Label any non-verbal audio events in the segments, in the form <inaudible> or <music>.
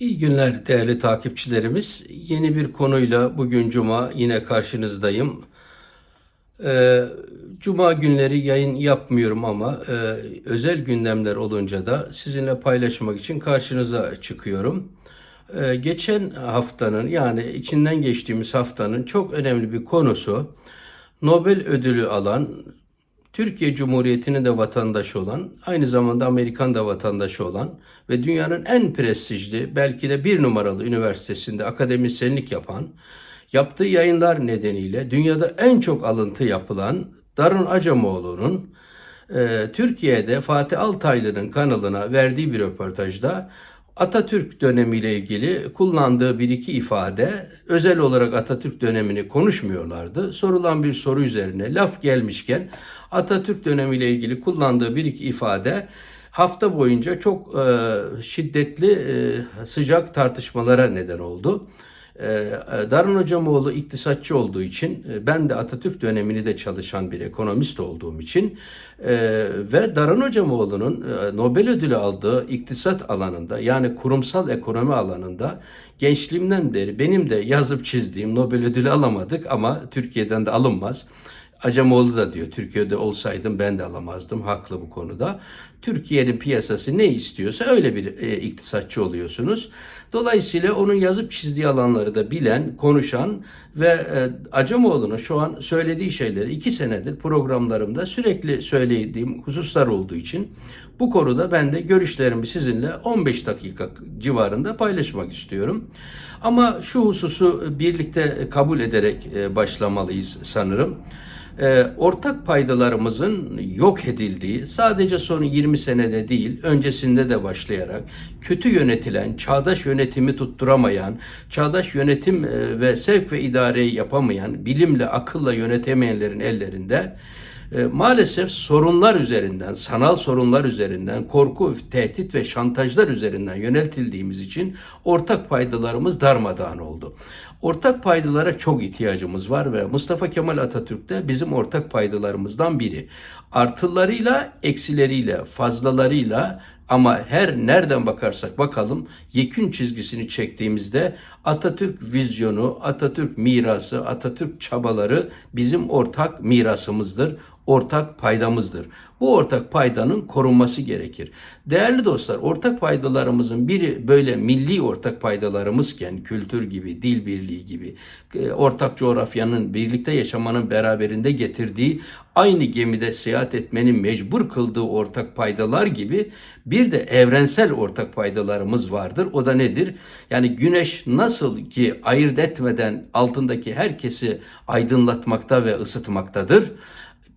İyi günler değerli takipçilerimiz. Yeni bir konuyla bugün Cuma yine karşınızdayım. Ee, Cuma günleri yayın yapmıyorum ama e, özel gündemler olunca da sizinle paylaşmak için karşınıza çıkıyorum. Ee, geçen haftanın yani içinden geçtiğimiz haftanın çok önemli bir konusu Nobel ödülü alan Türkiye Cumhuriyeti'nin de vatandaşı olan, aynı zamanda Amerikan da vatandaşı olan ve dünyanın en prestijli, belki de bir numaralı üniversitesinde akademisyenlik yapan, yaptığı yayınlar nedeniyle dünyada en çok alıntı yapılan Darun Acemoğlu'nun e, Türkiye'de Fatih Altaylı'nın kanalına verdiği bir röportajda Atatürk dönemiyle ilgili kullandığı bir iki ifade özel olarak Atatürk dönemini konuşmuyorlardı. Sorulan bir soru üzerine laf gelmişken Atatürk dönemiyle ilgili kullandığı bir iki ifade hafta boyunca çok e, şiddetli e, sıcak tartışmalara neden oldu. Ee, Darun Hocamoğlu iktisatçı olduğu için e, ben de Atatürk dönemini de çalışan bir ekonomist olduğum için e, ve Darun Hocamoğlu'nun e, Nobel ödülü aldığı iktisat alanında yani kurumsal ekonomi alanında gençliğimden beri benim de yazıp çizdiğim Nobel ödülü alamadık ama Türkiye'den de alınmaz. Acemoğlu da diyor Türkiye'de olsaydım ben de alamazdım. Haklı bu konuda. Türkiye'nin piyasası ne istiyorsa öyle bir e, iktisatçı oluyorsunuz. Dolayısıyla onun yazıp çizdiği alanları da bilen, konuşan ve e, Acemoğlu'nun şu an söylediği şeyleri iki senedir programlarımda sürekli söylediğim hususlar olduğu için bu konuda ben de görüşlerimi sizinle 15 dakika civarında paylaşmak istiyorum. Ama şu hususu birlikte kabul ederek e, başlamalıyız sanırım e, ortak paydalarımızın yok edildiği sadece son 20 senede değil öncesinde de başlayarak kötü yönetilen, çağdaş yönetimi tutturamayan, çağdaş yönetim e, ve sevk ve idareyi yapamayan, bilimle akılla yönetemeyenlerin ellerinde e, maalesef sorunlar üzerinden, sanal sorunlar üzerinden, korku, tehdit ve şantajlar üzerinden yöneltildiğimiz için ortak paydalarımız darmadağın oldu. Ortak paydalara çok ihtiyacımız var ve Mustafa Kemal Atatürk de bizim ortak paydalarımızdan biri. Artılarıyla, eksileriyle, fazlalarıyla ama her nereden bakarsak bakalım yekün çizgisini çektiğimizde Atatürk vizyonu, Atatürk mirası, Atatürk çabaları bizim ortak mirasımızdır, ortak paydamızdır. Bu ortak paydanın korunması gerekir. Değerli dostlar, ortak paydalarımızın biri böyle milli ortak paydalarımızken kültür gibi, dil birliği gibi, e, ortak coğrafyanın, birlikte yaşamanın beraberinde getirdiği aynı gemide seyahat etmenin mecbur kıldığı ortak paydalar gibi bir de evrensel ortak paydalarımız vardır. O da nedir? Yani güneş nasıl ki ayırt etmeden altındaki herkesi aydınlatmakta ve ısıtmaktadır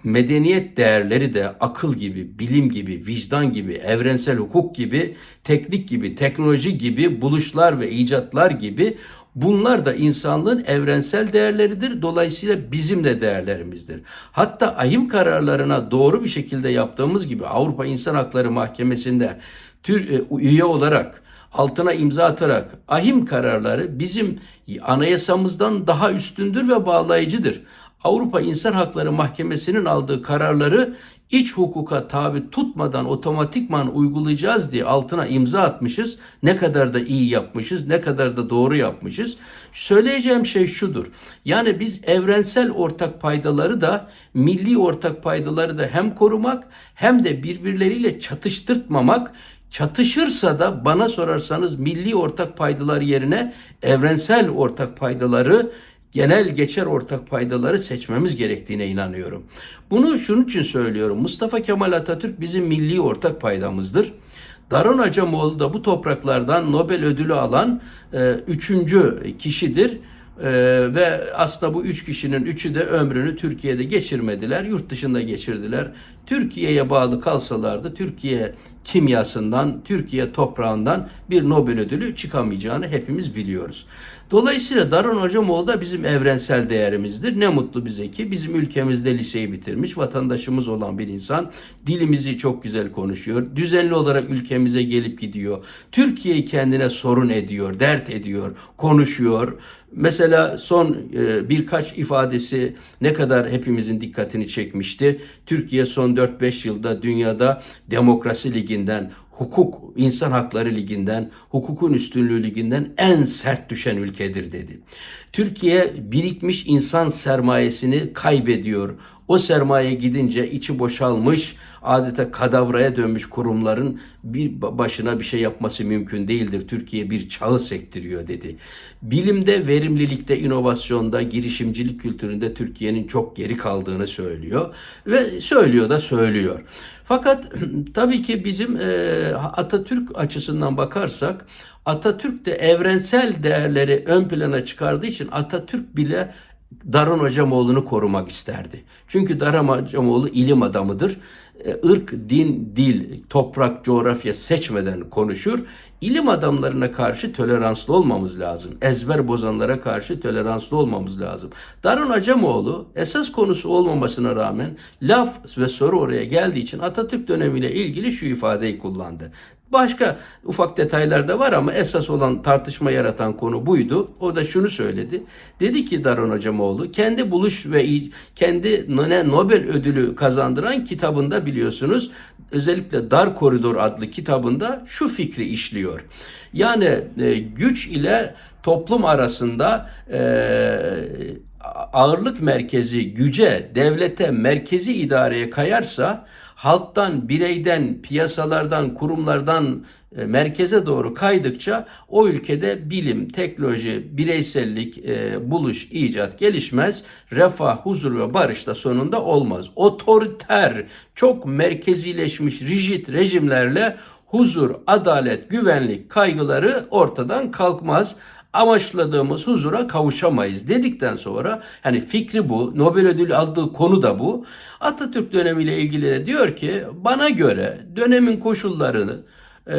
medeniyet değerleri de akıl gibi, bilim gibi, vicdan gibi, evrensel hukuk gibi, teknik gibi, teknoloji gibi, buluşlar ve icatlar gibi Bunlar da insanlığın evrensel değerleridir. Dolayısıyla bizim de değerlerimizdir. Hatta ahim kararlarına doğru bir şekilde yaptığımız gibi Avrupa İnsan Hakları Mahkemesi'nde tür, e, üye olarak altına imza atarak ahim kararları bizim anayasamızdan daha üstündür ve bağlayıcıdır. Avrupa İnsan Hakları Mahkemesi'nin aldığı kararları iç hukuka tabi tutmadan otomatikman uygulayacağız diye altına imza atmışız. Ne kadar da iyi yapmışız, ne kadar da doğru yapmışız. Söyleyeceğim şey şudur. Yani biz evrensel ortak paydaları da milli ortak paydaları da hem korumak hem de birbirleriyle çatıştırtmamak Çatışırsa da bana sorarsanız milli ortak paydalar yerine evrensel ortak paydaları genel geçer ortak paydaları seçmemiz gerektiğine inanıyorum. Bunu şunun için söylüyorum. Mustafa Kemal Atatürk bizim milli ortak paydamızdır. Daron Acemoğlu da bu topraklardan Nobel ödülü alan e, üçüncü kişidir. Ee, ve aslında bu üç kişinin üçü de ömrünü Türkiye'de geçirmediler, yurt dışında geçirdiler. Türkiye'ye bağlı kalsalardı Türkiye kimyasından, Türkiye toprağından bir Nobel ödülü çıkamayacağını hepimiz biliyoruz. Dolayısıyla Darun Hocamoğlu da bizim evrensel değerimizdir. Ne mutlu bize ki bizim ülkemizde liseyi bitirmiş, vatandaşımız olan bir insan dilimizi çok güzel konuşuyor. Düzenli olarak ülkemize gelip gidiyor. Türkiye'yi kendine sorun ediyor, dert ediyor, konuşuyor. Mesela son e, birkaç ifadesi ne kadar hepimizin dikkatini çekmişti. Türkiye son 4-5 yılda dünyada demokrasi liginden, hukuk, insan hakları liginden, hukukun üstünlüğü liginden en sert düşen ülkedir dedi. Türkiye birikmiş insan sermayesini kaybediyor. O sermaye gidince içi boşalmış, adeta kadavraya dönmüş kurumların bir başına bir şey yapması mümkün değildir. Türkiye bir çağı sektiriyor dedi. Bilimde, verimlilikte, inovasyonda, girişimcilik kültüründe Türkiye'nin çok geri kaldığını söylüyor ve söylüyor da söylüyor. Fakat <clears throat> tabii ki bizim e, Atatürk açısından bakarsak Atatürk de evrensel değerleri ön plana çıkardığı için Atatürk bile Daron Hocamoğlu'nu korumak isterdi. Çünkü Daron Hocamoğlu ilim adamıdır. Irk, din, dil, toprak, coğrafya seçmeden konuşur. İlim adamlarına karşı toleranslı olmamız lazım. Ezber bozanlara karşı toleranslı olmamız lazım. Daron Acemoğlu esas konusu olmamasına rağmen laf ve soru oraya geldiği için Atatürk dönemiyle ilgili şu ifadeyi kullandı. Başka ufak detaylar da var ama esas olan tartışma yaratan konu buydu. O da şunu söyledi. Dedi ki Daron Hocamoğlu kendi buluş ve kendi Nobel ödülü kazandıran kitabında biliyorsunuz özellikle Dar Koridor adlı kitabında şu fikri işliyor. Yani e, güç ile toplum arasında e, ağırlık merkezi güce, devlete, merkezi idareye kayarsa halktan, bireyden, piyasalardan, kurumlardan e, merkeze doğru kaydıkça o ülkede bilim, teknoloji, bireysellik, e, buluş, icat gelişmez. Refah, huzur ve barış da sonunda olmaz. Otoriter, çok merkezileşmiş, rigid rejimlerle huzur, adalet, güvenlik kaygıları ortadan kalkmaz amaçladığımız huzura kavuşamayız dedikten sonra hani fikri bu, Nobel ödülü aldığı konu da bu. Atatürk dönemiyle ilgili de diyor ki bana göre dönemin koşullarını e,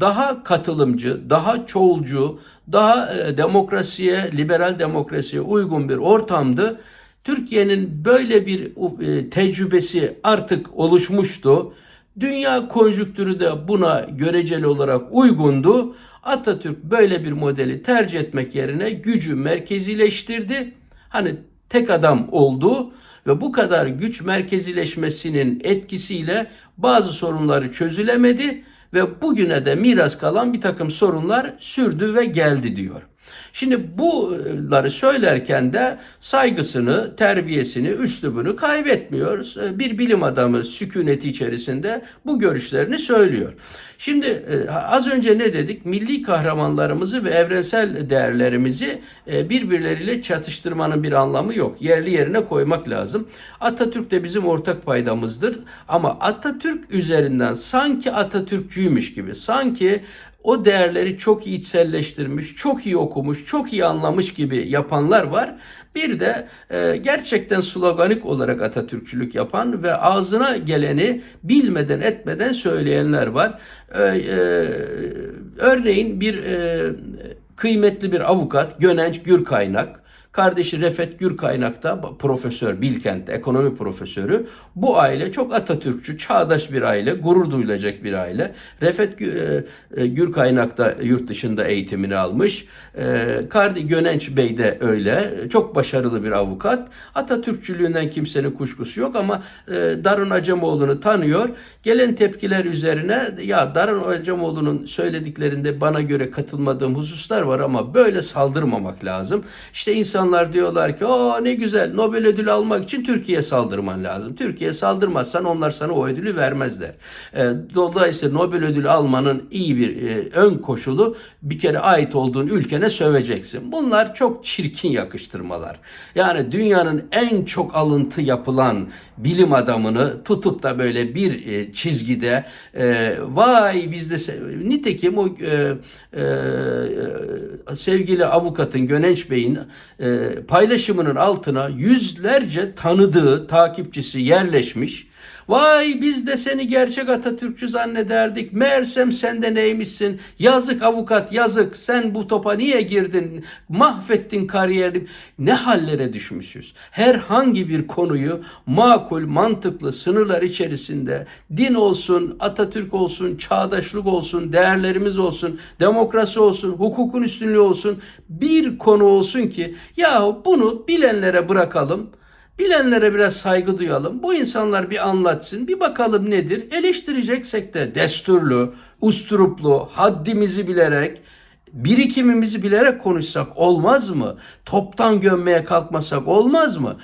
daha katılımcı, daha çoğulcu, daha e, demokrasiye, liberal demokrasiye uygun bir ortamdı. Türkiye'nin böyle bir e, tecrübesi artık oluşmuştu. Dünya konjüktürü de buna göreceli olarak uygundu. Atatürk böyle bir modeli tercih etmek yerine gücü merkezileştirdi. Hani tek adam oldu ve bu kadar güç merkezileşmesinin etkisiyle bazı sorunları çözülemedi ve bugüne de miras kalan bir takım sorunlar sürdü ve geldi diyor. Şimdi bunları söylerken de saygısını, terbiyesini, üslubunu kaybetmiyor. Bir bilim adamı sükuneti içerisinde bu görüşlerini söylüyor. Şimdi e, az önce ne dedik? Milli kahramanlarımızı ve evrensel değerlerimizi e, birbirleriyle çatıştırmanın bir anlamı yok. Yerli yerine koymak lazım. Atatürk de bizim ortak paydamızdır. Ama Atatürk üzerinden sanki Atatürkçüymüş gibi, sanki o değerleri çok iyi içselleştirmiş, çok iyi okumuş, çok iyi anlamış gibi yapanlar var. Bir de e, gerçekten sloganik olarak Atatürkçülük yapan ve ağzına geleni bilmeden etmeden söyleyenler var. E, e, örneğin bir e, kıymetli bir avukat Gönenç Gürkaynak Kardeşi Refet Gürkaynak da profesör, Bilkent'te ekonomi profesörü. Bu aile çok Atatürkçü, çağdaş bir aile, gurur duyulacak bir aile. Refet e, e, Gürkaynak da yurt dışında eğitimini almış. E, Kardi Gönenç Bey de öyle. Çok başarılı bir avukat. Atatürkçülüğünden kimsenin kuşkusu yok ama Darun Acemoğlu'nu tanıyor. Gelen tepkiler üzerine ya Darun Acemoğlu'nun söylediklerinde bana göre katılmadığım hususlar var ama böyle saldırmamak lazım. İşte insan insanlar diyorlar ki o ne güzel Nobel ödülü almak için Türkiye'ye saldırman lazım. Türkiye'ye saldırmazsan onlar sana o ödülü vermezler. E, dolayısıyla Nobel ödülü almanın iyi bir e, ön koşulu bir kere ait olduğun ülkene söveceksin. Bunlar çok çirkin yakıştırmalar. Yani dünyanın en çok alıntı yapılan bilim adamını tutup da böyle bir e, çizgide e, vay bizde nitekim o e, e, sevgili avukatın Gönenç Bey'in e, paylaşımının altına yüzlerce tanıdığı takipçisi yerleşmiş Vay biz de seni gerçek Atatürkçü zannederdik. Meğersem sen de neymişsin? Yazık avukat yazık. Sen bu topa niye girdin? Mahvettin kariyerini. Ne hallere düşmüşüz. Herhangi bir konuyu makul, mantıklı sınırlar içerisinde din olsun, Atatürk olsun, çağdaşlık olsun, değerlerimiz olsun, demokrasi olsun, hukukun üstünlüğü olsun bir konu olsun ki ya bunu bilenlere bırakalım Bilenlere biraz saygı duyalım. Bu insanlar bir anlatsın. Bir bakalım nedir? Eleştireceksek de desturlu, usturuplu, haddimizi bilerek, birikimimizi bilerek konuşsak olmaz mı? Toptan gömmeye kalkmasak olmaz mı?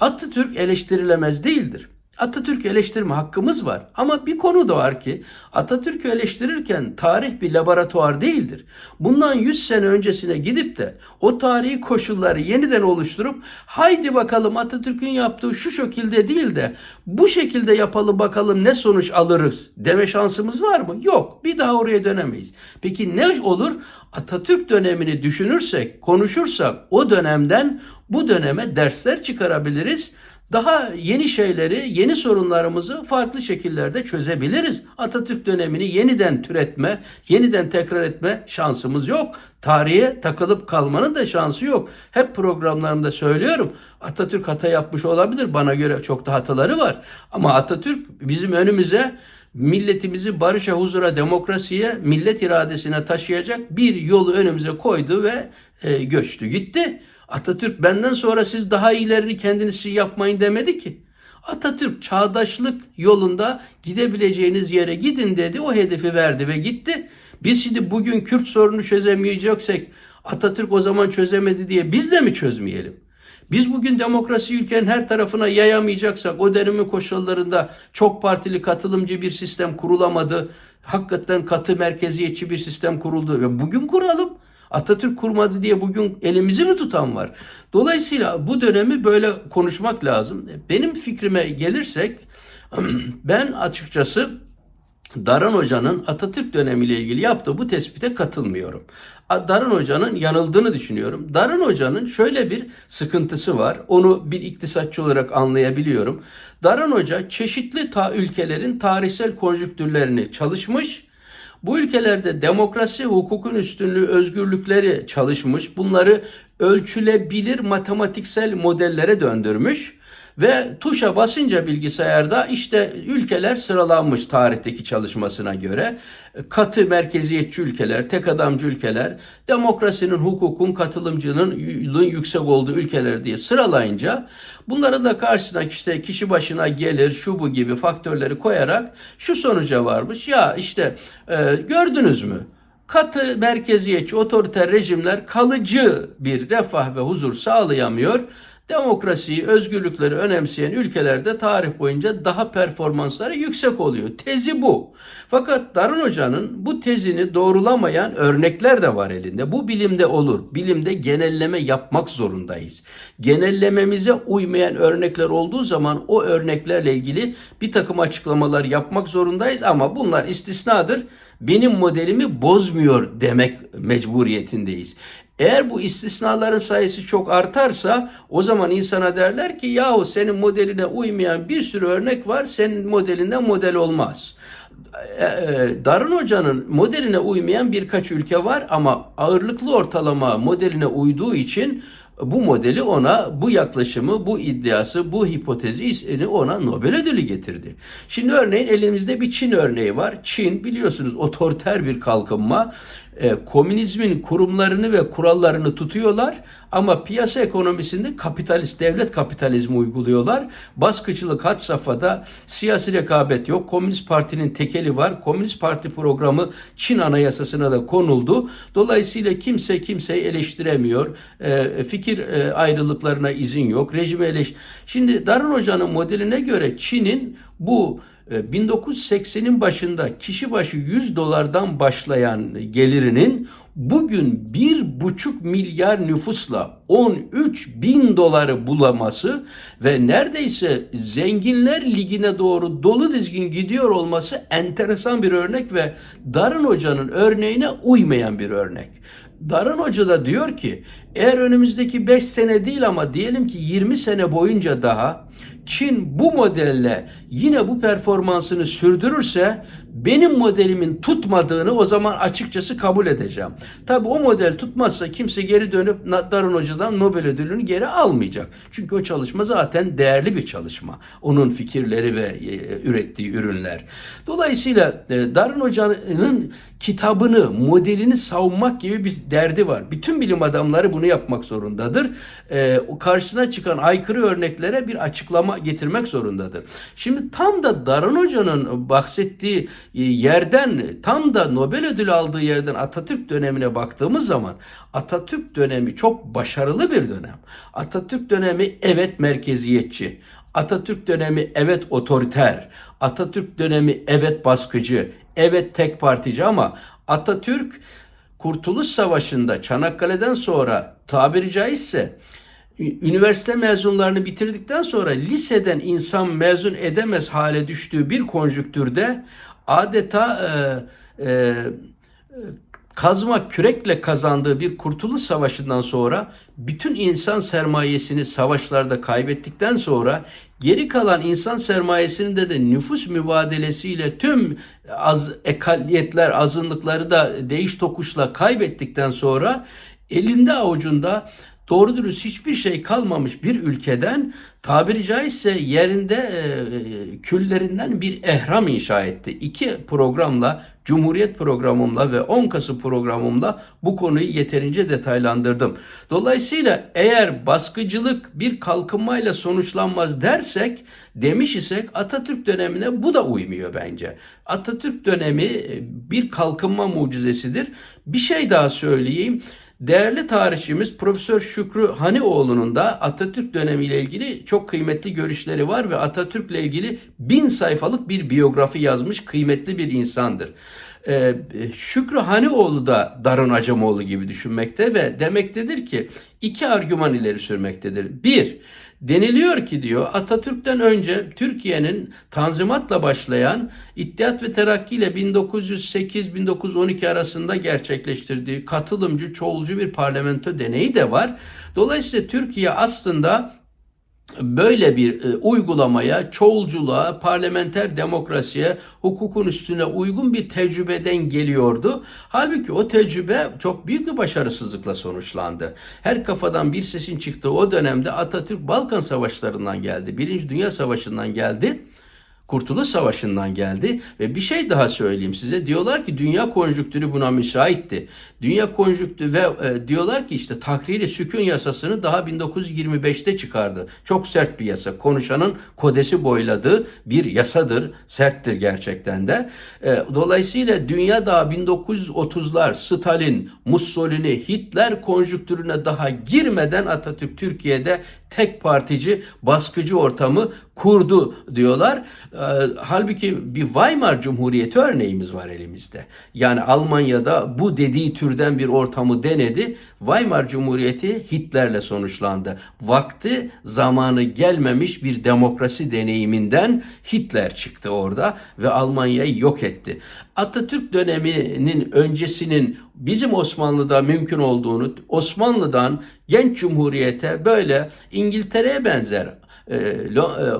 Atatürk eleştirilemez değildir. Atatürk'ü eleştirme hakkımız var. Ama bir konu da var ki Atatürk'ü eleştirirken tarih bir laboratuvar değildir. Bundan 100 sene öncesine gidip de o tarihi koşulları yeniden oluşturup haydi bakalım Atatürk'ün yaptığı şu şekilde değil de bu şekilde yapalım bakalım ne sonuç alırız deme şansımız var mı? Yok. Bir daha oraya dönemeyiz. Peki ne olur? Atatürk dönemini düşünürsek, konuşursak o dönemden bu döneme dersler çıkarabiliriz daha yeni şeyleri, yeni sorunlarımızı farklı şekillerde çözebiliriz. Atatürk dönemini yeniden türetme, yeniden tekrar etme şansımız yok. Tarihe takılıp kalmanın da şansı yok. Hep programlarımda söylüyorum. Atatürk hata yapmış olabilir. Bana göre çok da hataları var. Ama Atatürk bizim önümüze milletimizi barışa, huzura, demokrasiye, millet iradesine taşıyacak bir yolu önümüze koydu ve e, göçtü gitti. Atatürk benden sonra siz daha iyilerini kendiniz yapmayın demedi ki. Atatürk çağdaşlık yolunda gidebileceğiniz yere gidin dedi. O hedefi verdi ve gitti. Biz şimdi bugün Kürt sorunu çözemeyeceksek Atatürk o zaman çözemedi diye biz de mi çözmeyelim? Biz bugün demokrasi ülkenin her tarafına yayamayacaksak o dönemin koşullarında çok partili katılımcı bir sistem kurulamadı. Hakikaten katı merkeziyetçi bir sistem kuruldu ve bugün kuralım. Atatürk kurmadı diye bugün elimizi mi tutan var? Dolayısıyla bu dönemi böyle konuşmak lazım. Benim fikrime gelirsek <clears throat> ben açıkçası Daran Hoca'nın Atatürk dönemiyle ilgili yaptığı bu tespite katılmıyorum. Daran Hoca'nın yanıldığını düşünüyorum. Daran Hoca'nın şöyle bir sıkıntısı var. Onu bir iktisatçı olarak anlayabiliyorum. Daran Hoca çeşitli ta ülkelerin tarihsel konjüktürlerini çalışmış bu ülkelerde demokrasi, hukukun üstünlüğü, özgürlükleri çalışmış. Bunları ölçülebilir matematiksel modellere döndürmüş ve tuşa basınca bilgisayarda işte ülkeler sıralanmış tarihteki çalışmasına göre. Katı merkeziyetçi ülkeler, tek adamcı ülkeler, demokrasinin, hukukun, katılımcının yüksek olduğu ülkeler diye sıralayınca bunların da karşısına işte kişi başına gelir, şu bu gibi faktörleri koyarak şu sonuca varmış. Ya işte e, gördünüz mü? Katı merkeziyetçi otoriter rejimler kalıcı bir refah ve huzur sağlayamıyor. Demokrasiyi, özgürlükleri önemseyen ülkelerde tarih boyunca daha performansları yüksek oluyor. Tezi bu. Fakat Darun Hoca'nın bu tezini doğrulamayan örnekler de var elinde. Bu bilimde olur. Bilimde genelleme yapmak zorundayız. Genellememize uymayan örnekler olduğu zaman o örneklerle ilgili bir takım açıklamalar yapmak zorundayız ama bunlar istisnadır. Benim modelimi bozmuyor demek mecburiyetindeyiz. Eğer bu istisnaların sayısı çok artarsa o zaman insana derler ki yahu senin modeline uymayan bir sürü örnek var senin modelinden model olmaz. E, e, Darın Hoca'nın modeline uymayan birkaç ülke var ama ağırlıklı ortalama modeline uyduğu için bu modeli ona, bu yaklaşımı, bu iddiası, bu hipotezi ona Nobel ödülü getirdi. Şimdi örneğin elimizde bir Çin örneği var. Çin biliyorsunuz otoriter bir kalkınma. E, komünizmin kurumlarını ve kurallarını tutuyorlar ama piyasa ekonomisinde kapitalist devlet kapitalizmi uyguluyorlar. Baskıcılık had safhada siyasi rekabet yok. Komünist Parti'nin tekeli var. Komünist Parti programı Çin Anayasası'na da konuldu. Dolayısıyla kimse kimseyi eleştiremiyor. E, fikir e, ayrılıklarına izin yok. Rejime eleş. Şimdi Darun Hoca'nın modeline göre Çin'in bu 1980'in başında kişi başı 100 dolardan başlayan gelirinin bugün bir buçuk milyar nüfusla 13 bin doları bulaması ve neredeyse zenginler ligine doğru dolu dizgin gidiyor olması enteresan bir örnek ve Darın Hoca'nın örneğine uymayan bir örnek. Darın Hoca da diyor ki eğer önümüzdeki 5 sene değil ama diyelim ki 20 sene boyunca daha Çin bu modelle yine bu performansını sürdürürse benim modelimin tutmadığını o zaman açıkçası kabul edeceğim. Tabi o model tutmazsa kimse geri dönüp Darun Hoca'dan Nobel ödülünü geri almayacak. Çünkü o çalışma zaten değerli bir çalışma. Onun fikirleri ve e, ürettiği ürünler. Dolayısıyla e, Darun Hoca'nın kitabını, modelini savunmak gibi bir derdi var. Bütün bilim adamları bunu yapmak zorundadır. O karşısına çıkan aykırı örneklere bir açıklama getirmek zorundadır. Şimdi tam da Daran Hoca'nın bahsettiği e, yerden, tam da Nobel ödülü aldığı yerden Atatürk dönemine baktığımız zaman Atatürk dönemi çok başarılı bir dönem. Atatürk dönemi evet merkeziyetçi. Atatürk dönemi evet otoriter. Atatürk dönemi evet baskıcı. Evet tek partici ama Atatürk Kurtuluş Savaşı'nda Çanakkale'den sonra tabiri caizse üniversite mezunlarını bitirdikten sonra liseden insan mezun edemez hale düştüğü bir konjüktürde adeta e, e, kazma kürekle kazandığı bir kurtuluş savaşından sonra bütün insan sermayesini savaşlarda kaybettikten sonra geri kalan insan sermayesini de, de nüfus mübadelesiyle tüm az ekaliyetler, azınlıkları da değiş tokuşla kaybettikten sonra elinde avucunda doğru dürüst hiçbir şey kalmamış bir ülkeden tabiri caizse yerinde e, küllerinden bir ehram inşa etti. İki programla Cumhuriyet programımla ve 10 Kasım programımla bu konuyu yeterince detaylandırdım. Dolayısıyla eğer baskıcılık bir kalkınmayla sonuçlanmaz dersek, demiş isek Atatürk dönemine bu da uymuyor bence. Atatürk dönemi bir kalkınma mucizesidir. Bir şey daha söyleyeyim. Değerli tarihçimiz Profesör Şükrü Hanioğlu'nun da Atatürk dönemiyle ilgili çok kıymetli görüşleri var ve Atatürk'le ilgili bin sayfalık bir biyografi yazmış kıymetli bir insandır. Ee, Şükrü Hanioğlu da Darın Acemoğlu gibi düşünmekte ve demektedir ki iki argüman ileri sürmektedir. Bir, Deniliyor ki diyor Atatürk'ten önce Türkiye'nin Tanzimat'la başlayan İttihat ve Terakki ile 1908-1912 arasında gerçekleştirdiği katılımcı, çoğulcu bir parlamento deneyi de var. Dolayısıyla Türkiye aslında böyle bir e, uygulamaya, çoğulculuğa, parlamenter demokrasiye, hukukun üstüne uygun bir tecrübeden geliyordu. Halbuki o tecrübe çok büyük bir başarısızlıkla sonuçlandı. Her kafadan bir sesin çıktığı o dönemde Atatürk Balkan Savaşlarından geldi. Birinci Dünya Savaşı'ndan geldi. Kurtuluş Savaşı'ndan geldi ve bir şey daha söyleyeyim size. Diyorlar ki dünya konjüktürü buna müsaitti. Dünya konjüktürü ve e, diyorlar ki işte takriri sükun yasasını daha 1925'te çıkardı. Çok sert bir yasa. Konuşanın kodesi boyladığı bir yasadır. Serttir gerçekten de. E, dolayısıyla dünya daha 1930'lar Stalin, Mussolini, Hitler konjüktürüne daha girmeden Atatürk Türkiye'de tek partici baskıcı ortamı kurdu diyorlar. E, halbuki bir Weimar Cumhuriyeti örneğimiz var elimizde. Yani Almanya'da bu dediği türden bir ortamı denedi. Weimar Cumhuriyeti Hitler'le sonuçlandı. Vakti zamanı gelmemiş bir demokrasi deneyiminden Hitler çıktı orada ve Almanya'yı yok etti. Atatürk döneminin öncesinin bizim Osmanlı'da mümkün olduğunu, Osmanlı'dan genç cumhuriyete böyle İngiltere'ye benzer,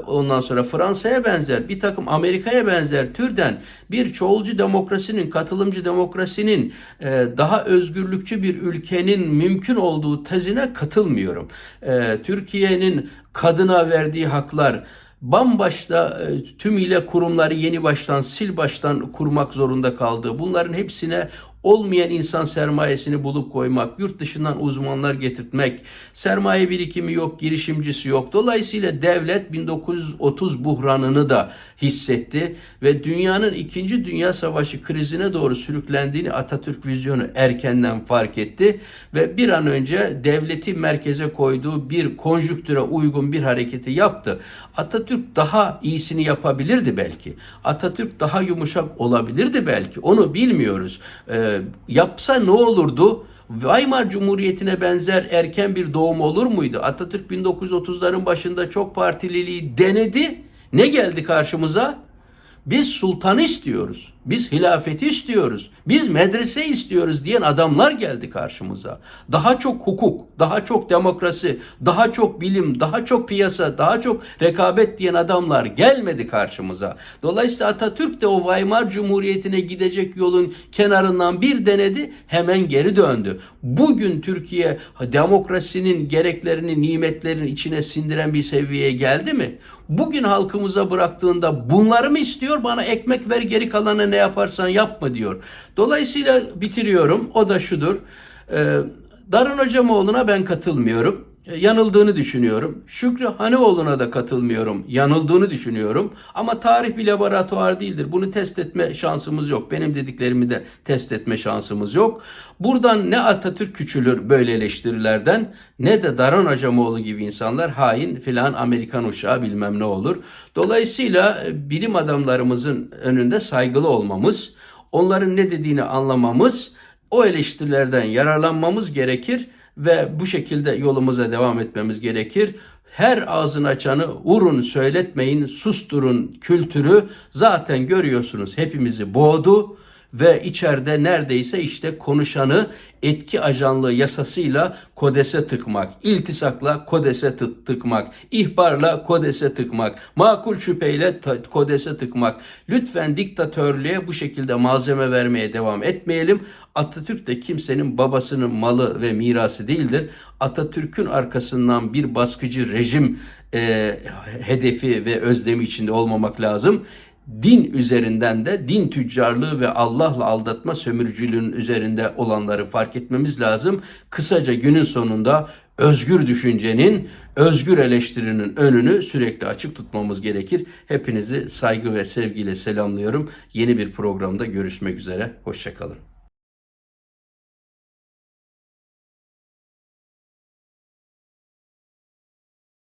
ondan sonra Fransa'ya benzer, bir takım Amerika'ya benzer türden bir çoğulcu demokrasinin, katılımcı demokrasinin e, daha özgürlükçü bir ülkenin mümkün olduğu tezine katılmıyorum. E, Türkiye'nin kadına verdiği haklar, bambaşta tümüyle kurumları yeni baştan sil baştan kurmak zorunda kaldı. Bunların hepsine olmayan insan sermayesini bulup koymak, yurt dışından uzmanlar getirtmek, sermaye birikimi yok, girişimcisi yok. Dolayısıyla devlet 1930 buhranını da hissetti ve dünyanın 2. Dünya Savaşı krizine doğru sürüklendiğini Atatürk vizyonu erkenden fark etti ve bir an önce devleti merkeze koyduğu bir konjüktüre uygun bir hareketi yaptı. Atatürk daha iyisini yapabilirdi belki. Atatürk daha yumuşak olabilirdi belki. Onu bilmiyoruz. Ee, yapsa ne olurdu? Weimar Cumhuriyeti'ne benzer erken bir doğum olur muydu? Atatürk 1930'ların başında çok partililiği denedi. Ne geldi karşımıza? Biz sultanı istiyoruz. Biz hilafeti istiyoruz. Biz medrese istiyoruz diyen adamlar geldi karşımıza. Daha çok hukuk, daha çok demokrasi, daha çok bilim, daha çok piyasa, daha çok rekabet diyen adamlar gelmedi karşımıza. Dolayısıyla Atatürk de o Weimar Cumhuriyeti'ne gidecek yolun kenarından bir denedi, hemen geri döndü. Bugün Türkiye demokrasinin gereklerini, nimetlerin içine sindiren bir seviyeye geldi mi? Bugün halkımıza bıraktığında bunları mı istiyor? Bana ekmek ver geri kalanı ne yaparsan yapma diyor. Dolayısıyla bitiriyorum. O da şudur. Ee, Darın Hocamoğlu'na ben katılmıyorum. Yanıldığını düşünüyorum. Şükrü Hanıoğlu'na da katılmıyorum. Yanıldığını düşünüyorum. Ama tarih bir laboratuvar değildir. Bunu test etme şansımız yok. Benim dediklerimi de test etme şansımız yok. Buradan ne Atatürk küçülür böyle eleştirilerden ne de Daran Hocamoğlu gibi insanlar hain filan Amerikan uşağı bilmem ne olur. Dolayısıyla e, bilim adamlarımızın önünde saygılı olmamız, onların ne dediğini anlamamız, o eleştirilerden yararlanmamız gerekir ve bu şekilde yolumuza devam etmemiz gerekir. Her ağzını açanı vurun söyletmeyin susturun kültürü zaten görüyorsunuz hepimizi boğdu ve içeride neredeyse işte konuşanı etki ajanlığı yasasıyla kodese tıkmak, iltisakla kodese tı- tıkmak, ihbarla kodese tıkmak, makul şüpheyle kodese tıkmak. Lütfen diktatörlüğe bu şekilde malzeme vermeye devam etmeyelim. Atatürk de kimsenin babasının malı ve mirası değildir. Atatürk'ün arkasından bir baskıcı rejim e, hedefi ve özlemi içinde olmamak lazım din üzerinden de din tüccarlığı ve Allah'la aldatma sömürücülüğünün üzerinde olanları fark etmemiz lazım. Kısaca günün sonunda özgür düşüncenin, özgür eleştirinin önünü sürekli açık tutmamız gerekir. Hepinizi saygı ve sevgiyle selamlıyorum. Yeni bir programda görüşmek üzere. Hoşçakalın.